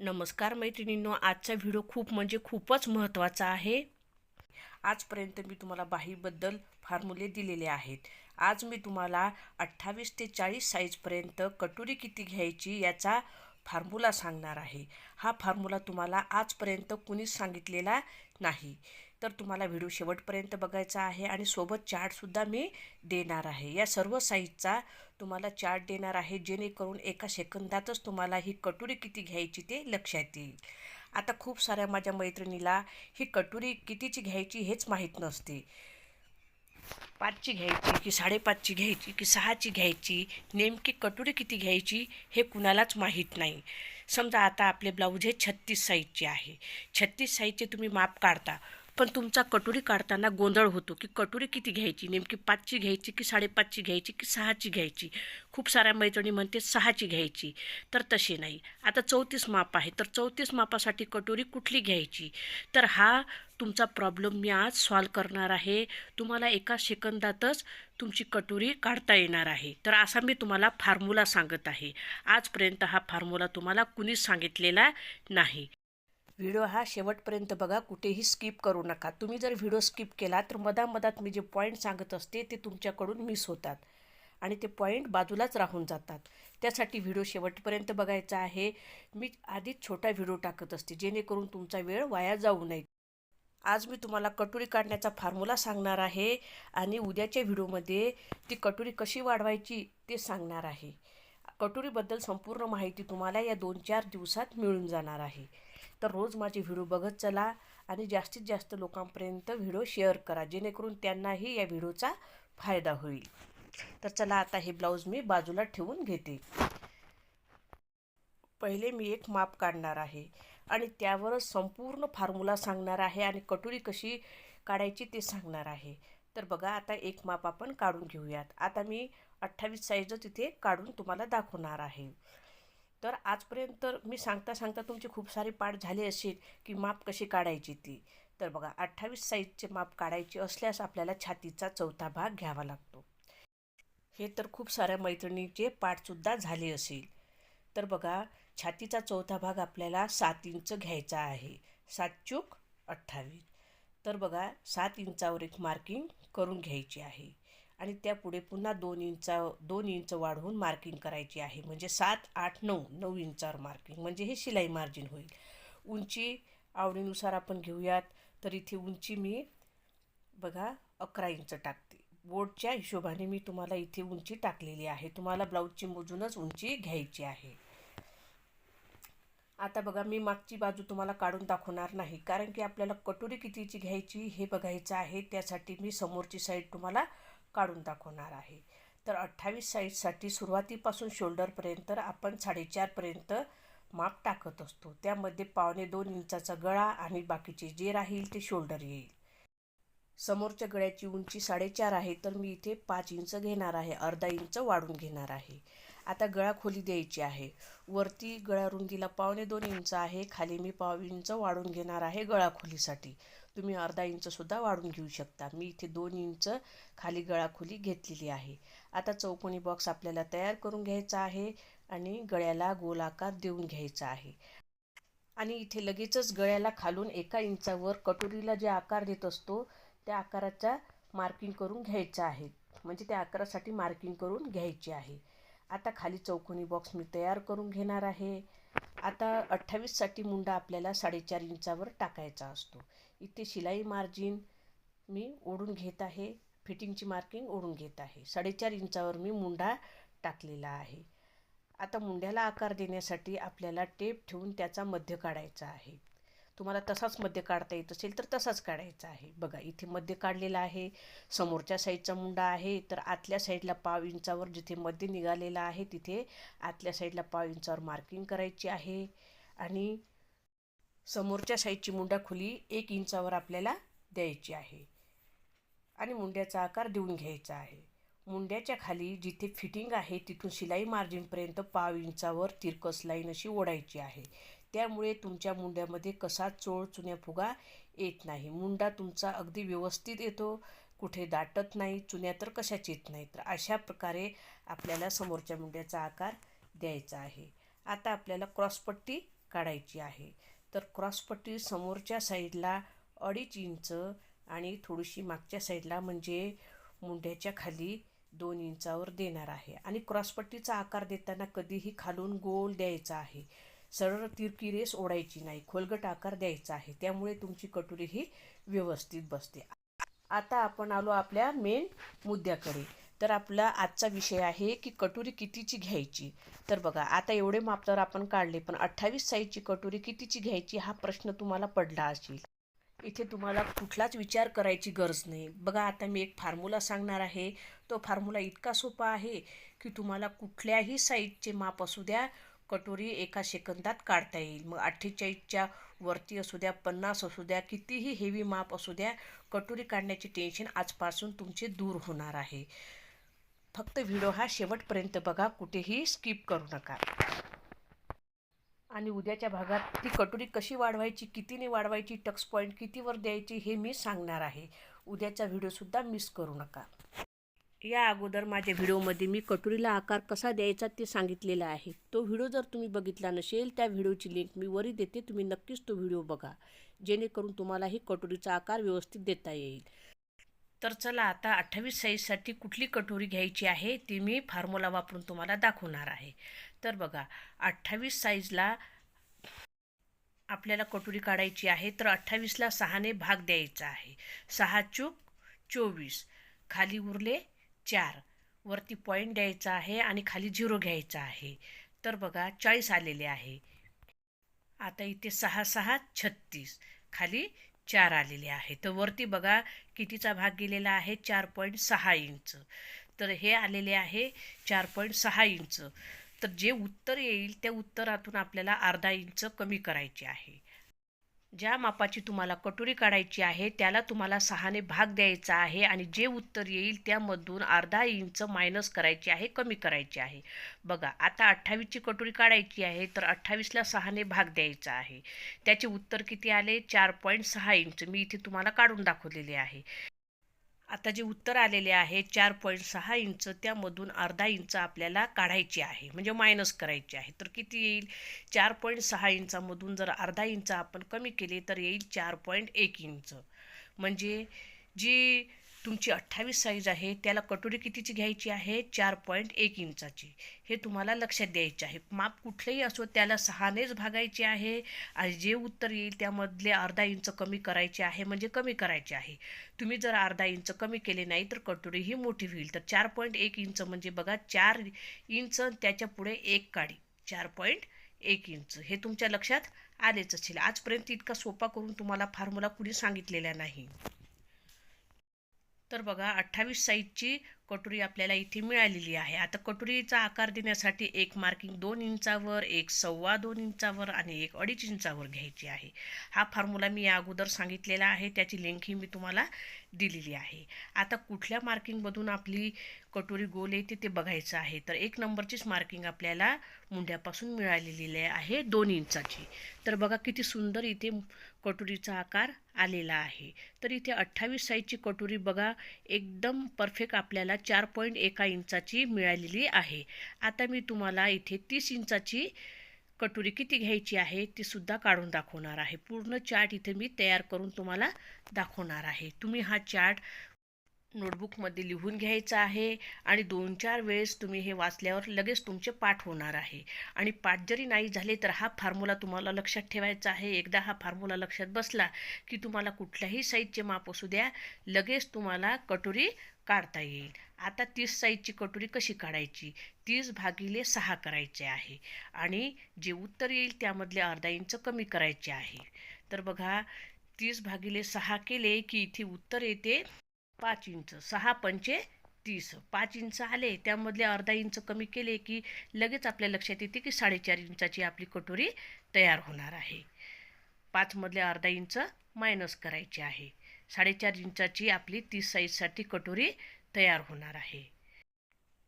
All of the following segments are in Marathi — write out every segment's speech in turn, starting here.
नमस्कार मैत्रिणींनो आजचा व्हिडिओ खूप म्हणजे खूपच महत्त्वाचा आहे. आजपर्यंत मी तुम्हाला बाहीबद्दल फॉर्म्युले दिलेले आहेत. आज मी तुम्हाला अठ्ठावीस ते चाळीस साईजपर्यंत कटोरी किती घ्यायची याचा फॉर्म्युला सांगणार आहे. हा फॉर्म्युला तुम्हाला आजपर्यंत कुणीच सांगितलेला नाही. तर तुम्हाला व्हिडिओ शेवटपर्यंत बघायचा आहे आणि सोबत चार्टसुद्धा मी देणार आहे. या सर्व साईजचा तुम्हाला चार्ट देणार आहे जेणेकरून एका सेकंदातच तुम्हाला ही कटोरी किती घ्यायची ते लक्षात येईल. आता खूप साऱ्या माझ्या मैत्रिणीला ही कटोरी कितीची घ्यायची हेच माहीत नसते. पाचची घ्यायची की साडेपाचची घ्यायची की सहाची घ्यायची नेमकी कटोरी किती घ्यायची हे कुणालाच माहीत नाही. समजा आता आपले ब्लाऊज हे छत्तीस साईजचे आहे. छत्तीस साईजचे तुम्ही माप काढता. पण तुमचा कटोरी काढताना गोंधळ होतो की कटोरी किती घ्यायची? नेमकी पाचची घ्यायची की साडेपाचची घ्यायची की सहाची घ्यायची? खूप साऱ्या मैत्रिणी म्हणते सहाची घ्यायची. तर तशी नाही. आता चौतीस माप आहे. तर चौतीस मापासाठी कटोरी कुठली घ्यायची? तर हा तुमचा प्रॉब्लेम मी आज सॉल्व करणार आहे. तुम्हाला एका सेकंदातच तुमची कटोरी काढता येणार आहे. तर असा मी तुम्हाला फार्मुला सांगत आहे. आजपर्यंत हा फार्मुला तुम्हाला कुणीच सांगितलेला नाही. व्हिडिओ हा शेवटपर्यंत बघा कुठेही स्किप करू नका. तुम्ही जर व्हिडिओ स्किप केला तर मधामधात मी जे पॉईंट सांगत असते ते तुमच्याकडून मिस होतात. आणि ते पॉईंट बाजूलाच राहून जातात. त्यासाठी व्हिडिओ शेवटपर्यंत बघायचा आहे. मी आधीच छोटा व्हिडिओ टाकत असते जेणेकरून तुमचा वेळ वाया जाऊ नये. आज मी तुम्हाला कटोरी काढण्याचा फॉर्म्युला सांगणार आहे आणि उद्याच्या व्हिडिओमध्ये ती कटोरी कशी वाढवायची ते सांगणार आहे. कटोरीबद्दल संपूर्ण माहिती तुम्हाला या दोन चार दिवसात मिळून जाणार आहे. तर रोज माझे व्हिडिओ बघत चला आणि जास्तीत जास्त लोकांपर्यंत व्हिडिओ शेअर करा जेणेकरून त्यांनाही या व्हिडिओचा फायदा होईल. तर चला आता हे ब्लाऊज मी बाजूला ठेवून घेते. पहिले मी एक माप काढणार आहे आणि त्यावरच संपूर्ण फॉर्म्युला सांगणार आहे आणि कटोरी कशी काढायची ते सांगणार आहे. तर बघा आता एक माप आपण काढून घेऊयात. आता मी अठ्ठावीस साईजच इथे काढून तुम्हाला दाखवणार आहे. तर आजपर्यंत मी सांगता सांगता तुमचे खूप सारे पाठ झाले असेल की माप कशी काढायची ती. तर बघा अठ्ठावीस साईजचे माप काढायचे असल्यास आपल्याला छातीचा चौथा भाग घ्यावा लागतो. हे तर खूप साऱ्या मैत्रिणीचे पाठसुद्धा झाले असेल. तर बघा छातीचा चौथा भाग आपल्याला सात इंच घ्यायचा आहे. सात चूक अठ्ठावीस. तर बघा सात इंचावर एक मार्किंग करून घ्यायची आहे. आणि त्यापुढे पुन्हा दोन इंचा दोन इंच वाढवून मार्किंग करायची आहे. म्हणजे सात आठ नऊ नऊ इंचावर मार्किंग म्हणजे हे शिलाई मार्जिन होईल. उंची आवडीनुसार आपण घेऊयात. तर इथे उंची मी बघा अकरा इंच टाकते. बोर्डच्या हिशोबाने मी तुम्हाला इथे उंची टाकलेली आहे. तुम्हाला ब्लाऊजची मोजूनच उंची घ्यायची आहे. आता बघा मी मागची बाजू तुम्हाला काढून दाखवणार नाही. कारण की आपल्याला कटोरी कितीची घ्यायची हे बघायचं आहे. त्यासाठी मी समोरची साईड तुम्हाला काढून दाखवणार आहे. तर अठ्ठावीस साईजसाठी सुरुवातीपासून शोल्डरपर्यंत आपण साडेचारपर्यंत माप टाकत असतो. त्यामध्ये पावणे दोन इंचाचा गळा आणि बाकीचे जे राहील ते शोल्डर येईल. समोरच्या गळ्याची उंची साडेचार आहे तर मी इथे पाच इंच घेणार आहे अर्धा इंच वाढून घेणार आहे. आता गळा खोली द्यायची आहे. वरती गळा रुंदीला पावणे दोन इंच आहे खाली मी पाव इंच वाढून घेणार आहे गळा खोलीसाठी. तुम्ही अर्धा इंचसुद्धा वाढून घेऊ शकता. मी इथे दोन इंच खाली गळाखोली घेतलेली आहे. आता चौकोनी बॉक्स आपल्याला तयार करून घ्यायचा आहे आणि गळ्याला गोलाकार देऊन घ्यायचा आहे. आणि इथे लगेचच गळ्याला खालून एका इंचावर कटोरीला जे आकार देत असतो त्या आकाराचा मार्किंग करून घ्यायचा आहे. म्हणजे त्या आकारासाठी मार्किंग करून घ्यायची आहे. आता खाली चौकोनी बॉक्स मी तयार करून घेणार आहे. आता अठ्ठावीससाठी मुंडा आपल्याला साडेचार इंचावर टाकायचा असतो. इथे शिलाई मार्जिन मी ओढून घेत आहे फिटिंगची मार्किंग ओढून घेत आहे. साडेचार इंचावर मी मुंडा टाकलेला आहे. आता मुंड्याला आकार देण्यासाठी आपल्याला टेप ठेवून त्याचा मध्य काढायचा आहे. तुम्हाला तसाच मध्य काढता येत असेल तर तसाच काढायचा आहे. बघा इथे मध्य काढलेला आहे समोरच्या साईडचा मुंडा आहे तर आतल्या साईडला पाव इंचावर जिथे मध्य निघालेला आहे तिथे आतल्या साईडला पाव इंचावर मार्किंग करायची आहे. आणि समोरच्या साईडची मुंडा खुली एक इंचावर आपल्याला द्यायची आहे. आणि मुंड्याचा आकार देऊन घ्यायचा आहे. मुंड्याच्या खाली जिथे फिटिंग आहे तिथून शिलाई मार्जिनपर्यंत पाव इंचावर तिरकस लाईन अशी ओढायची आहे. त्यामुळे तुमच्या मुंड्यामध्ये कसा चोळ चुन्या फुगा येत नाही. मुंडा तुमचा अगदी व्यवस्थित येतो. कुठे दाटत नाही चुन्या तर कशाच येत नाही तर अशा प्रकारे आपल्याला समोरच्या मुंड्याचा आकार द्यायचा आहे. आता आपल्याला क्रॉसपट्टी काढायची आहे. तर क्रॉसपट्टी समोरच्या साईडला अडीच इंच आणि थोडीशी मागच्या साईडला म्हणजे मुंड्याच्या खाली दोन इंचावर देणार आहे. आणि क्रॉसपट्टीचा आकार देताना कधीही खालून गोल द्यायचा आहे. सरळ तिरकी रेस ओढायची नाही. खोलगट आकार द्यायचा आहे. त्यामुळे तुमची कटोरी ही व्यवस्थित बसते. आता आपण आलो आपल्या मेन मुद्द्याकडे. तर आपला आजचा विषय आहे की कटोरी कितीची घ्यायची? तर बघा आता एवढे माप तर आपण काढले पण अठ्ठावीस साईजची कटोरी कितीची घ्यायची हा प्रश्न तुम्हाला पडला असेल. इथे तुम्हाला कुठलाच विचार करायची गरज नाही. बघा आता मी एक फार्मुला सांगणार आहे. तो फार्मुला इतका सोपा आहे की तुम्हाला कुठल्याही साईजचे माप असू द्या कटोरी एका सेकंदात काढता येईल. मग अठ्ठेचाळीसच्या वरती असू द्या पन्नास असू द्या कितीही हेवी माप असू द्या कटोरी काढण्याची टेन्शन आजपासून तुमचे दूर होणार आहे. फक्त व्हिडिओ हा शेवटपर्यंत बघा कुठेही स्किप करू नका. आणि उद्याच्या भागात ती कटोरी कशी वाढवायची कितीने वाढवायची टक्स पॉईंट कितीवर द्यायची हे मी सांगणार आहे. उद्याचा व्हिडिओसुद्धा मिस करू नका. या अगोदर माझ्या व्हिडिओमध्ये मी कटोरीला आकार कसा द्यायचा ते सांगितलेला आहे. तो व्हिडिओ जर तुम्ही बघितला नसेल त्या व्हिडिओची लिंक मी वरी देते तुम्ही नक्कीच तो व्हिडिओ बघा. जेणेकरून तुम्हालाही कटोरीचा आकार व्यवस्थित देता येईल. तर चला आता अठ्ठावीस साईजसाठी कुठली कटोरी घ्यायची आहे ती मी फॉर्म्युला वापरून तुम्हाला दाखवणार आहे. तर बघा अठ्ठावीस साईजला आपल्याला कटोरी काढायची आहे तर अठ्ठावीसला सहाने भाग द्यायचा आहे. सहा चूक चोवीस. खाली उरले चार. वरती पॉईंट द्यायचा आहे आणि खाली झिरो घ्यायचा आहे. तर बघा चाळीस आलेले आहे. आता इथे सहा सहा छत्तीस. खाली चार आलेले आहे तर वरती बघा कितीचा भाग गेलेला आहे? चार पॉईंट सहा इंच. तर हे आलेले आहे चार पॉईंट सहा इंच. तर जे उत्तर येईल त्या उत्तरातून आपल्याला अर्धा इंच कमी करायचे आहे. ज्या मापाची तुम्हाला कटोरी काढायची आहे त्याला तुम्हाला सहाने भाग द्यायचा आहे आणि जे उत्तर येईल त्यामधून अर्धा इंच मायनस करायची आहे कमी करायची आहे. बघा आता अठ्ठावीसची कटोरी काढायची आहे तर अठ्ठावीसला सहाने भाग द्यायचा आहे. त्याचे उत्तर किती आले? चार पॉईंट सहा इंच. मी इथे तुम्हाला काढून दाखवलेले आहे. आता जे उत्तर आलेले आहे चार पॉईंट सहा इंच त्यामधून अर्धा इंच आपल्याला काढायची आहे. म्हणजे मायनस करायची आहे. तर किती येईल? चार पॉईंट सहा इंचामधून जर अर्धा इंच आपण कमी केले तर येईल चार पॉईंट एक इंच. म्हणजे जी तुमची अठ्ठावीस साईज आहे त्याला कटोरी कितीची घ्यायची आहे? चार पॉईंट एक इंचाची. हे तुम्हाला लक्षात द्यायचे आहे. माप कुठलेही असो त्याला सहानेच भागायचे आहे. आणि जे उत्तर येईल त्यामधले अर्धा इंच कमी करायचे आहे म्हणजे कमी करायचे आहे. तुम्ही जर अर्धा इंच कमी केले नाही तर कटोरी ही मोठी होईल. तर चार पॉईंट एक इंच म्हणजे बघा चार इंच त्याच्या पुढे एक काडी. चार पॉईंट एक इंच. हे तुमच्या लक्षात आलेच असेल. आजपर्यंत इतका सोपा करून तुम्हाला फॉर्म्युला कुणी सांगितलेला नाही. तर बघा अठ्ठावीस साईजची कटोरी आपल्याला इथे मिळालेली आहे. आता कटोरीचा आकार देण्यासाठी एक मार्किंग दोन इंचावर एक सव्वा दोन इंचावर आणि एक अडीच इंचावर घ्यायची आहे. हा फॉर्म्युला मी या अगोदर सांगितलेला आहे. त्याची लिंकही मी तुम्हाला दिलेली आहे. आता कुठल्या मार्किंगमधून आपली कटोरी गोल येते ते बघायचं आहे. तर एक नंबरचीच मार्किंग आपल्याला मुंड्यापासून मिळालेली आहे दोन इंचाची. तर बघा किती सुंदर इथे कटोरीचा आकार आलेला आहे. तर इथे अठ्ठावीस साईजची कटोरी बघा एकदम परफेक्ट आपल्याला चार पॉईंट एका इंचाची मिळालेली आहे. आता मी तुम्हाला इथे तीस इंचाची कटोरी किती घ्यायची आहे ती सुद्धा काढून दाखवणार आहे. पूर्ण चार्ट इथे मी तयार करून तुम्हाला दाखवणार आहे. तुम्ही हा चार्ट नोटबुकमध्ये लिहून घ्यायचं आहे आणि दोन चार वेळेस तुम्ही हे वाचल्यावर लगेच तुमचे पाठ होणार आहे. आणि पाठ जरी नाही झाले तर हा फॉर्म्युला तुम्हाला लक्षात ठेवायचा आहे. एकदा हा फॉर्म्युला लक्षात बसला की तुम्हाला कुठल्याही साईजचे माप असू द्या लगेच तुम्हाला कटोरी काढता येईल. आता तीस साईजची कटोरी कशी काढायची? तीस भागिले सहा करायचे आहे. आणि जे उत्तर येईल त्यामधले अर्धा इंच कमी करायचे आहे. तर बघा तीस भागिले सहा केले की इथे उत्तर येते पाच इंच सहा पंचे तीस. पाच इंच आले त्यामधले अर्धा इंच कमी केले की लगेच आपल्या लक्षात येते की साडेचार इंचाची आपली कटोरी तयार होणार आहे. पाचमधले अर्धा इंच मायनस करायचे आहे. साडेचार इंचाची आपली तीस साईजसाठी कटोरी तयार होणार आहे.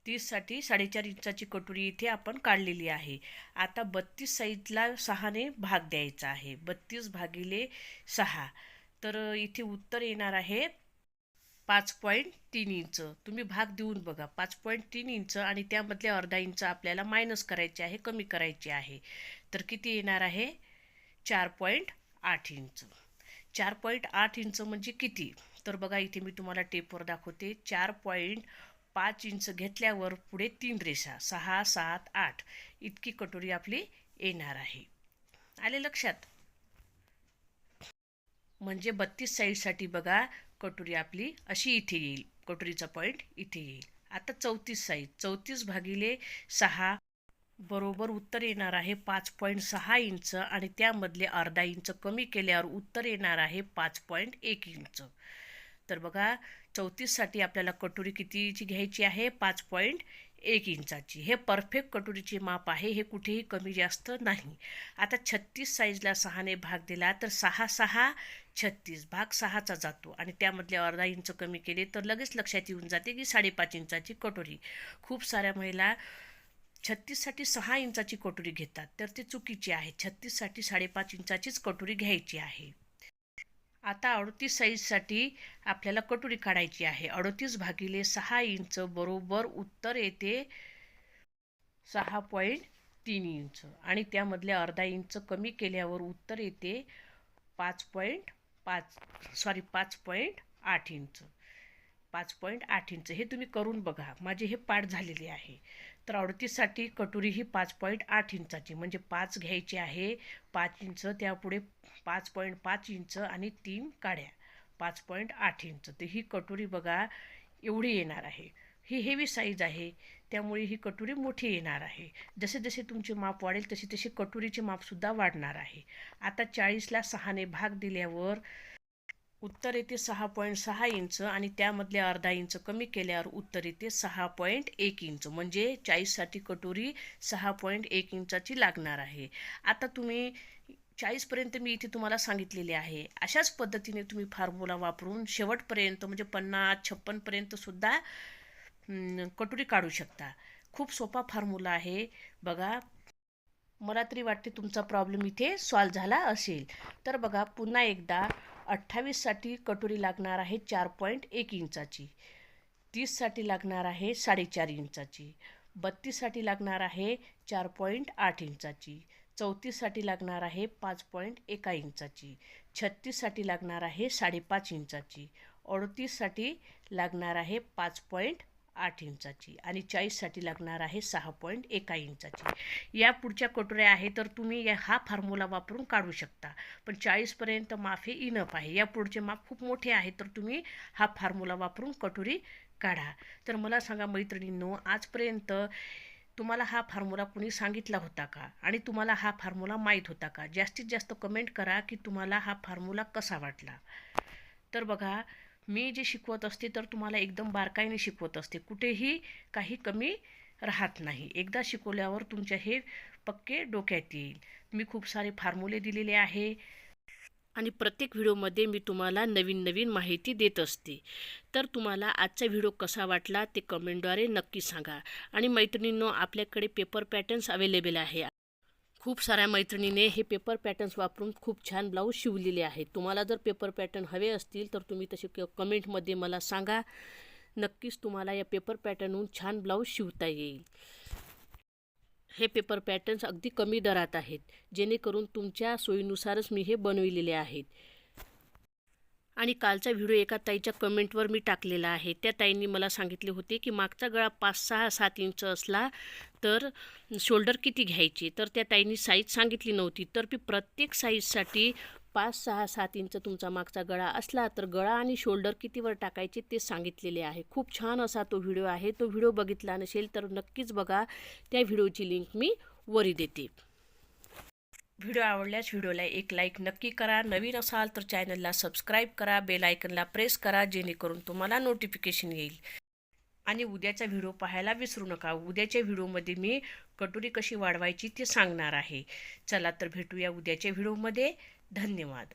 तीससाठी साडेचार इंचाची कटोरी इथे आपण काढलेली आहे. आता बत्तीस साईजला सहाने भाग द्यायचा आहे. बत्तीस भागिले सहा. तर इथे उत्तर येणार आहे पाच पॉईंट तीन इंच. तुम्ही भाग देऊन बघा. पाच पॉईंट तीन इंच आणि त्यामधले अर्धा इंच आपल्याला मायनस करायचे आहे कमी करायचे आहे. तर किती येणार आहे? चार पॉईंट आठ इंच. चार पॉईंट आठ इंच म्हणजे किती? तर बघा इथे मी तुम्हाला टेपवर दाखवते. चार पॉईंट पाच इंच घेतल्यावर पुढे तीन रेषा सहा सात आठ. इतकी कटोरी आपली येणार आहे. आले लक्षात? म्हणजे बत्तीस साईजसाठी बघा कटोरी आपली अशी इथे येईल. कटोरीचा पॉईंट इथे येईल. आता चौतीस साईज. चौतीस भागिले सहा बरोबर उत्तर येणार आहे पाच पॉईंट सहा इंच आणि त्यामधले अर्धा इंच कमी केल्यावर उत्तर येणार आहे पाच पॉईंट एक इंच. तर बघा चौतीससाठी आपल्याला कटोरी कितीची घ्यायची आहे? पाच पॉईंट एक इंचाची. हे परफेक्ट कटोरीचे माप आहे. हे कुठेही कमी जास्त नाही. आता छत्तीस साईजला सहाने भाग दिला तर सहा सहा छत्तीस भाग सहाचा जातो. आणि त्यामधले अर्धा इंच कमी केले तर लगेच लक्षात येऊन जाते की साडेपाच इंचाची कटोरी. खूप साऱ्या महिला छत्तीससाठी सहा इंचाची कटोरी घेतात. तर ते चुकीची आहे. छत्तीससाठी साडेपाच इंचाचीच कटोरी घ्यायची आहे. आता अडतीस साईजसाठी आपल्याला कटोरी काढायची आहे. अडतीस भागिले सहा इंच बरोबर उत्तर येते सहा पॉईंट तीन इंच. आणि त्यामधले अर्धा इंच कमी केल्यावर उत्तर येते पाच पॉईंट पाच सॉरी पाच पॉईंट आठ इंच. पाच पॉईंट आठ इंच. हे तुम्ही करून बघा. माझे हे पाठ झालेले आहे. तर अडतीससाठी कटोरी ही पाच पॉईंट आठ इंचाची म्हणजे पाच घ्यायची आहे पाच इंच त्यापुढे पाच पॉईंट पाच इंच आणि तीन काड्या पाच पॉईंट आठ इंच. तर ही कटोरी बघा एवढी येणार आहे. ही हेवी साईज आहे त्यामुळे ही कटोरी मोठी येणार आहे. जसे जसे तुमचे माप वाढेल तशी तशी कटोरीचे मापसुद्धा वाढणार आहे. आता चाळीसला सहाने भाग दिल्यावर उत्तर येते सहा पॉईंट सहा इंच आणि त्यामधले अर्धा इंच कमी केल्यावर उत्तर येते सहा पॉईंट एक इंच. म्हणजे चाळीससाठी कटोरी सहा पॉईंट एक इंचाची लागणार आहे. आता तुम्ही चाळीसपर्यंत मी इथे तुम्हाला सांगितलेले आहे. अशाच पद्धतीने तुम्ही फॉर्म्युला वापरून शेवटपर्यंत म्हणजे पन्नास छप्पनपर्यंतसुद्धा कटोरी काढू शकता. खूप सोपा फॉर्म्युला आहे. बघा मला तरी वाटते तुमचा प्रॉब्लेम इथे सॉल्व झाला असेल. तर बघा पुन्हा एकदा अठ्ठावीससाठी कटोरी लागणार आहे चार पॉईंट एक इंचाची. तीससाठी लागणार आहे साडेचार इंचाची. बत्तीससाठी लागणार आहे चार पॉईंट आठ इंचाची. चौतीससाठी लागणार आहे पाच पॉईंट एका इंचाची. छत्तीससाठी लागणार आहे साडेपाच इंचाची. अडतीससाठी लागणार आहे पाच पॉईंट आठ इंचाची आणि चाळीससाठी लागणार आहे सहा पॉईंट एका इंचाची. या पुढच्या कटोऱ्या आहे तर तुम्ही या हा फॉर्म्युला वापरून काढू शकता. पण चाळीसपर्यंत माप हे इनफ आहे. या पुढचे माप खूप मोठे आहे तर तुम्ही हा फॉर्म्युला वापरून कटोरी काढा. तर मला सांगा मैत्रिणींनो आजपर्यंत तुम्हाला हा फॉर्म्युला कुणी सांगितला होता का? आणि तुम्हाला हा फॉर्म्युला माहीत होता का? जास्तीत जास्त कमेंट करा की तुम्हाला हा फॉर्म्युला कसा वाटला? तर बघा मी जे शिकवत असते तर तुम्हाला एकदम बारकाईने शिकवत असते. कुठेही काही कमी राहत नाही. एकदा शिकवल्यावर तुमच्या हे पक्के डोक्यात येईल. मी खूप सारे फॉर्म्युले दिलेले आहे. आणि प्रत्येक व्हिडिओमध्ये मी तुम्हाला नवीन नवीन माहिती देत असते. तर तुम्हाला आजचा व्हिडिओ कसा वाटला ते कमेंटद्वारे नक्की सांगा. आणि मैत्रिणींनो आपल्याकडे पेपर पॅटर्न्स अवेलेबल आहे. खूप साऱ्या मैत्रिणीने हे पेपर पॅटर्न्स वापरून खूप छान ब्लाऊज शिवलेले आहेत. तुम्हाला जर पेपर पॅटर्न हवे असतील तर तुम्ही तसे क कमेंटमध्ये मला सांगा. नक्कीच तुम्हाला या पेपर पॅटर्नहून छान ब्लाऊज शिवता येईल. हे पेपर पॅटर्न्स अगदी कमी दरात आहेत. जेणेकरून तुमच्या सोयीनुसारच मी हे बनविलेले आहेत. आणि कालचा व्हिडिओ एका ताईच्या कमेंटवर मी टाकलेला आहे. त्या ताईंनी मला सांगितले होते की मागचा गळा पाच सहा सात इंच असला तर शोल्डर किती घ्यायचे? तर त्या ताईंनी साईज सांगितली नव्हती. तर मी प्रत्येक साईजसाठी पाच सहा सात इंच तुमचा मागचा गळा असला तर गळा आणि शोल्डर कितीवर टाकायचे ते सांगितलेले आहे. खूप छान असा तो व्हिडिओ आहे. तो व्हिडिओ बघितला नसेल तर नक्कीच बघा. त्या व्हिडिओची लिंक मी वरी देते. व्हिडिओ आवडल्यास व्हिडिओला एक लाईक नक्की करा. नवीन असाल तर चॅनलला सबस्क्राईब करा. बेल आयकनला प्रेस करा जेणेकरून तुम्हाला नोटिफिकेशन येईल. आणि उद्याचा व्हिडिओ पाहायला विसरू नका. उद्याच्या व्हिडिओमध्ये मी कटोरी कशी वाढवायची ते सांगणार आहे. चला तर भेटूया उद्याच्या व्हिडिओमध्ये. धन्यवाद.